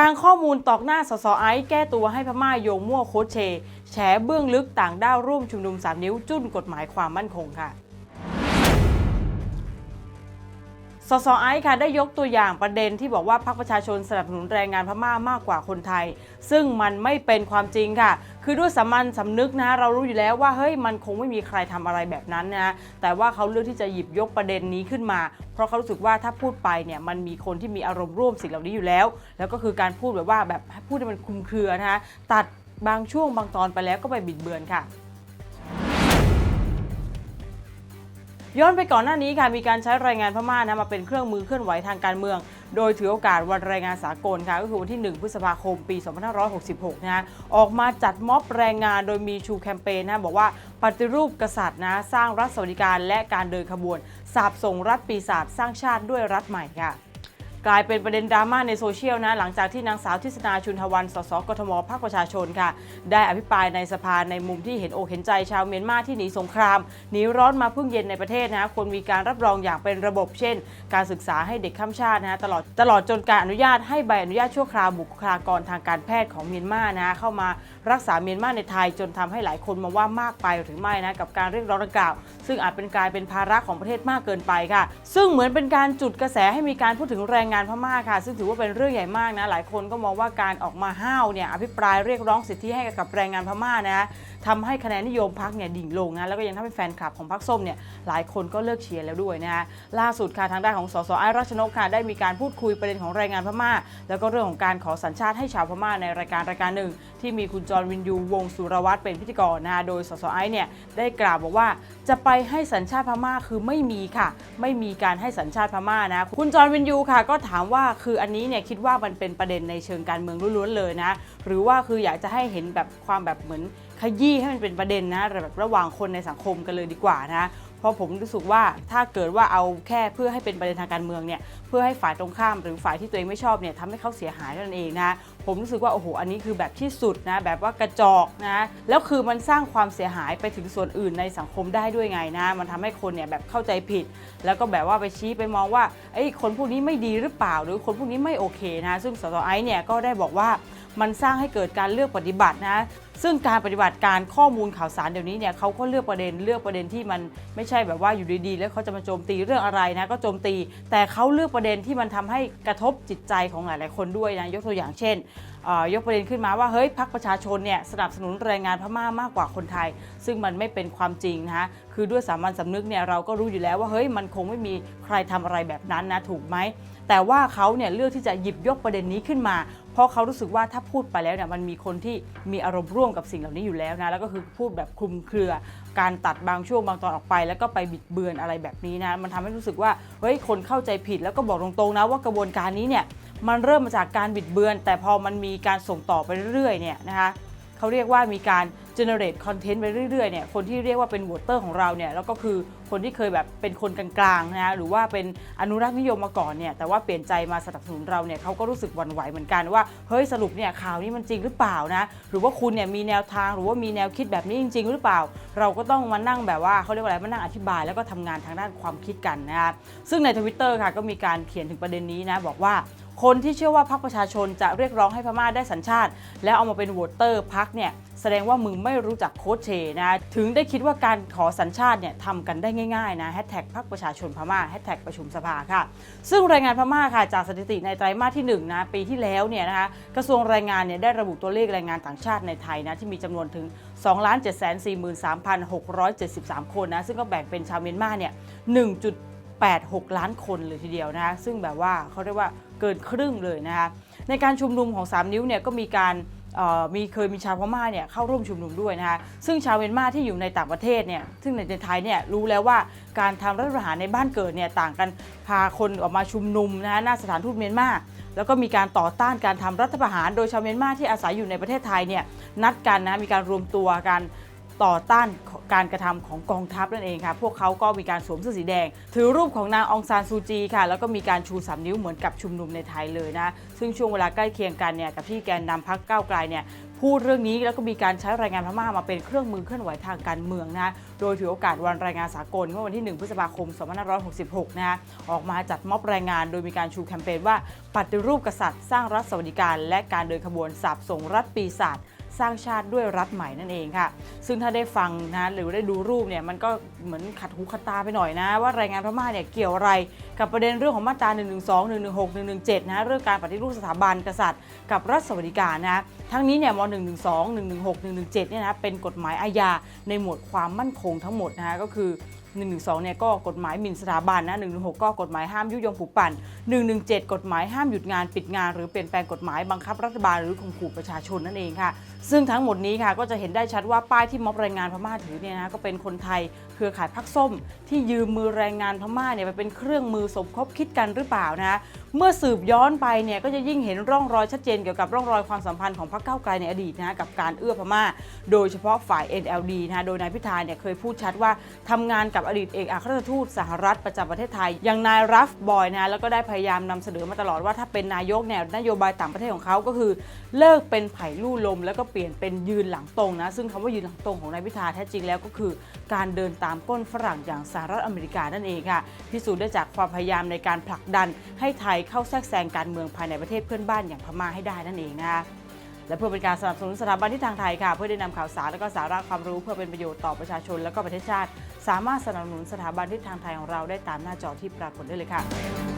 กลางข้อมูลตอกหน้าสสไอซ์แก้ตัวให้พม่าโยงมั่วโคชเช แฉเบื้องลึกต่างด้าวร่วมชุมนุมสามนิ้วจุ้นกฎหมายความมั่นคงค่ะ สสไอซ์ค่ะได้ยกตัวอย่างประเด็นที่บอกว่าพรรคประชาชนสนับสนุนแรงงานพม่ามากกว่าคนไทย ซึ่งมันไม่เป็นความจริงค่ะ คือด้วยสามัญสำนึกนะเรารู้อยู่แล้วว่าเฮ้ยมันคงไม่มีใครทำอะไรแบบนั้นนะแต่ว่าเขาเลือกที่จะหยิบยกประเด็นนี้ขึ้นมา เพราะเขารู้สึกว่าถ้าพูดไปเนี่ยมันมีคนที่มีอารมณ์ร่วมสิ่งเหล่านี้อยู่แล้ว แล้วก็คือการพูดแบบว่าแบบพูดให้มันคุมเครือนะคะตัดบางช่วงบางตอนไปแล้วก็ไปบิดเบือนค่ะ ย้อนไปก่อนหน้านี้ค่ะมีการใช้แรงงานพม่านะมาเป็นเครื่องมือเคลื่อนไหวทางการเมือง โดยถือโอกาสวันแรงงานสากลค่ะก็คือวันที่ 1 พฤษภาคมปี 2566นะฮะออกมาจัดม็อบแรงงานโดยมีชูแคมเปญนะบอกว่าปฏิรูปกษัตริย์นะสร้างรัฐสวัสดิการและการเดินขบวน สาบส่งรัฐปีศาจสร้างชาติด้วยรัฐใหม่ค่ะ กลายเป็นประเด็นดราม่าในโซเชียลนะ หลังจากที่นางสาวทิศนาชุนทวัน สสกทมภาคประชาชนค่ะ ได้อภิปรายในสภาในมุมที่เห็นอกเห็นใจชาวเมียนมาที่หนีสงคราม หนีร้อนมาพึ่งเย็นในประเทศนะควรมีการรับรองอย่างเป็นระบบ เช่น การศึกษาให้เด็กข้ามชาตินะตลอดตลอดจนการอนุญาตให้ใบอนุญาตชั่วคราวบุคลากรทางการแพทย์ของเมียนมานะเข้ามารักษาเมียนมาในไทยจนทำให้หลายคนมองว่ามากไปหรือไม่นะกับการเรียกร้องดังกล่าว ซึ่งอาจเป็นกลายเป็นภาระของประเทศมากเกินไปค่ะ ซึ่งเหมือนเป็นการจุดกระแสให้มีการพูดถึงแรงงานพม่าค่ะ ซึ่งถือว่าเป็นเรื่องใหญ่มากนะ หลายคนก็มองว่าการออกมาห้าวเนี่ยอภิปรายเรียกร้องสิทธิให้กับแรงงานพม่านะทำให้คะแนนนิยมพักเนี่ยดิ่งลงนะแล้วก็ยังทำให้แฟนคลับของพักส้มเนี่ยหลายคนก็เลิกเชียร์แล้วด้วยนะล่าสุดค่ะทางด้านของสสไอรัชนกค่ะได้มีการพูดคุยประเด็นของแรงงานพม่า แล้วก็เรื่องของการขอสัญชาติให้ชาวพม่าในรายการรายการหนึ่ง ที่มีคุณจรวินยูวงสุรวัตรเป็นพิธีกรนะโดยสสไอเนี่ยได้กล่าวบอกว่าจะไปให้สัญชาติพม่าคือไม่มีค่ะ ไม่มีการให้สัญชาติพม่านะคุณจรวินยูค่ะก็ถามว่าคืออันนี้เนี่ยคิดว่ามันเป็นประเด็นในเชิงการเมืองล้วนๆเลยนะ หรือว่าคืออยากจะให้เห็นแบบความแบบเหมือนขยี้ให้มันเป็นประเด็นนะแบบระหว่างคนในสังคมกันเลยดีกว่านะ เพราะผมรู้สึกว่าถ้าเกิดว่าเอาแค่เพื่อให้เป็นประเด็นทางการเมืองเนี่ยเพื่อให้ฝ่ายตรงข้ามหรือฝ่ายที่ตัวเองไม่ชอบเนี่ยทำให้เขาเสียหายนั่นเองนะผมรู้สึกว่าโอ้โหอันนี้คือแบบที่สุดนะแบบว่ากระจอกนะแล้วคือมันสร้างความเสียหายไปถึงส่วนอื่นในสังคมได้ด้วยไงนะ มันทำให้คนเนี่ยแบบเข้าใจผิด แล้วก็แบบว่าไปชี้ไปมองว่าไอ้คนพวกนี้ไม่ดีหรือเปล่า หรือคนพวกนี้ไม่โอเคนะ ซึ่งสสไอซ์เนี่ยก็ได้บอกว่ามันสร้างให้เกิดการเลือกปฏิบัตินะ ซึ่งการปฏิบัติการข้อมูลข่าวสารเดี๋ยวนี้เนี่ยเขาก็เลือกประเด็นเลือกประเด็นที่มันไม่ใช่แบบว่าอยู่ดีๆ แล้วเขาจะมาโจมตีเรื่องอะไรนะก็โจมตี แต่เขาเลือกประเด็นที่มันทำให้กระทบจิตใจของหลายๆคนด้วยนะยกตัวอย่างเช่นเอ่อยกประเด็นขึ้นมาว่าเฮ้ยพรรคประชาชนเนี่ยสนับสนุนแรงงานพม่ามากกว่าคนไทย ซึ่งมันไม่เป็นความจริงนะฮะ คือด้วยสามัญสำนึกเนี่ยเราก็รู้อยู่แล้วว่าเฮ้ยมันคงไม่มีใครทำอะไรแบบนั้นนะถูกไหมแต่ว่าเขาเนี่ยเลือกที่จะหยิบยกประเด็นนี้ขึ้นมา เพราะเขารู้สึกว่าถ้าพูดไปแล้วเนี่ยมันมีคนที่มีอารมณ์ร่วมกับสิ่งเหล่านี้อยู่แล้วนะแล้วก็คือพูดแบบคลุมเครือ การตัดบางช่วงบางตอนออกไป แล้วก็ไปบิดเบือนอะไรแบบนี้นะมันทำให้รู้สึกว่าเฮ้ยคนเข้าใจผิดแล้วก็บอกตรงๆนะว่ากระบวนการนี้เนี่ยมันเริ่มมาจากการบิดเบือน แต่พอมันมีการส่งต่อไปเรื่อยๆเนี่ยนะคะเขาเรียกว่ามีการ generate content ไปเรื่อยๆเนี่ยคนที่เรียกว่าเป็น voter ของเราเนี่ยแล้วก็คือคนที่เคยแบบเป็นคนกลางๆนะหรือว่าเป็นอนุรักษ์นิยมมาก่อนเนี่ยแต่ว่าเปลี่ยนใจมาสนับสนุนเราเนี่ยเขาก็รู้สึกหวั่นไหวเหมือนกันว่าเฮ้ยสรุปเนี่ยข่าวนี้มันจริงหรือเปล่านะหรือว่าคุณเนี่ยมีแนวทางหรือว่ามีแนวคิดแบบนี้จริง ๆ หรือเปล่า เราก็ต้องมานั่งแบบว่าเขาเรียกว่าอะไรมานั่งอธิบาย แล้วก็ทำงานทางด้านความคิดกันนะครับซึ่งในทวิตเตอร์ค่ะก็มีการเขียนถึงประเด็นนี้นะบอกว่า คนที่เชื่อว่าพรรคประชาชนจะเรียกร้องให้พม่าได้สัญชาติ แล้วเอามาเป็นโหวตเตอร์พรรคเนี่ยแสดงว่ามึงไม่รู้จักโค้ชเชนะถึงได้คิดว่าการขอสัญชาติเนี่ยทำกันได้ง่ายๆนะแฮชแท็กพรรคประชาชนพม่าแฮชแท็กประชุมสภาค่ะ ซึ่งรายงานพม่าค่ะจากสถิติในไตรมาสที่1นะปีที่แล้วเนี่ยนะคะกระทรวงแรงงานเนี่ยได้ระบุตัวเลขแรงงานต่างชาติในไทยนะที่มีจำนวนถึง 2 7 4 3 6 7 3 คนนะซึ่งก็แบ่งเป็นชาวเมียนมาเนี่ย1 86 ล้านคนเลยทีเดียวนะคะซึ่งแบบว่าเขาเรียกว่าเกินครึ่งเลยนะคะในการชุมนุมของ 3 นิ้วเนี่ยก็มีการมีเคยมีชาวพม่าเนี่ยเข้าร่วมชุมนุมด้วยนะคะซึ่งชาวเมียนมาที่อยู่ในต่างประเทศเนี่ยซึ่งในไทยเนี่ยรู้แล้วว่าการทำรัฐประหารในบ้านเกิดเนี่ยต่างกันพาคนออกมาชุมนุมนะคะหน้าสถานทูตเมียนมาแล้วก็มีการต่อต้านการทำรัฐประหาร โดยชาวเมียนมาที่อาศัยอยู่ในประเทศไทยเนี่ยนัดกันนะมีการรวมตัวกัน ต่อต้านการกระทำของกองทัพนั่นเองค่ะ พวกเขาก็มีการสวมเสื้อสีแดง ถือรูปของนางองซานซูจีค่ะ แล้วก็มีการชูสามนิ้วเหมือนกับชุมนุมในไทยเลยนะ ซึ่งช่วงเวลาใกล้เคียงกันเนี่ยกับที่แกนนำพักก้าวไกลเนี่ยพูดเรื่องนี้แล้วก็มีการใช้แรงงานพม่ามาเป็นเครื่องมือเคลื่อนไหวทางการเมืองนะ โดยถือโอกาสวันแรงงานสากลเมื่อวันที่ 1 พฤษภาคม 2566 นะออกมาจัดม็อบแรงงาน โดยมีการชูแคมเปญว่าปฏิรูปกษัตริย์สร้างรัฐสวัสดิการ และการเดินขบวนสาบส่งรัฐปีศาจ สร้างชาติด้วยรัฐใหม่นั่นเองค่ะ ซึ่งถ้าได้ฟังนะหรือได้ดูรูปเนี่ยมันก็เหมือนขัดหูขัดตาไปหน่อยนะ ว่าแรงงานพม่าเนี่ยเกี่ยวอะไรกับประเด็นเรื่องของมาตรา 112 116 117 นะเรื่องการปฏิรูปสถาบันกษัตริย์ กับรัฐสวัสดิการนะทั้งนี้เนี่ยม 112 116 117 เนี่ยนะเป็นกฎหมายอาญาในหมวดความมั่นคงทั้งหมดนะก็คือ 112เนี่ยก็กฎหมายหมิ่นสถาบันนะ116 ก็กฎหมายห้ามยุยงปลุกปั่น 117 กฎหมายห้ามหยุดงานปิดงาน หรือเปลี่ยนแปลงกฎหมายบังคับรัฐบาลหรือข่มขู่ประชาชนนั่นเองค่ะ ซึ่งทั้งหมดนี้ค่ะก็จะเห็นได้ชัดว่าป้ายที่ม็อบแรงงานพม่าถือเนี่ยนะก็เป็นคนไทยเครือข่ายพักส้ม ที่ยืมมือแรงงานพม่าเนี่ยไปเป็นเครื่องมือสมคบคิดกันหรือเปล่านะ เมื่อสืบย้อนไปเนี่ยก็จะยิ่งเห็นร่องรอยชัดเจนเกี่ยวกับร่องรอยความสัมพันธ์ของพรรคก้าวไกลในอดีตนะกับการเอื้อพม่า โดยเฉพาะฝ่าย NLD นะโดยนายพิธาเนี่ยเคยพูดชัดว่าทำงานกับอดีตเอกอัครราชทูตสหรัฐประจำประเทศไทย อย่างนายรัฟบอยนะแล้วก็ได้พยายามนำเสนอมาตลอดว่าถ้าเป็นนายกเนี่ยนโยบายต่างประเทศของเขาก็คือ เลิกเป็นไผ่ลู่ลม แล้วก็เปลี่ยนเป็นยืนหลังตรงนะซึ่งคำว่ายืนหลังตรงของนายพิธาแท้จริงแล้วก็คือ การเดินตามก้นฝรั่งอย่างสหรัฐอเมริกานั่นเองค่ะพิสูจน์ได้จากความพยายามในการผลักดัน ให้ไทยเข้าแทรกแซงการเมืองภายในประเทศเพื่อนบ้านอย่างพม่าให้ได้นั่นเองนะคะและเพื่อเป็นการสนับสนุนสถาบันที่ทางไทยค่ะ เพื่อได้นำข่าวสารและก็สาระความรู้เพื่อเป็นประโยชน์ต่อประชาชนและก็ประเทศชาติ สามารถสนับสนุนสถาบันที่ทางไทยของเราได้ตามหน้าจอที่ปรากฏได้เลยค่ะ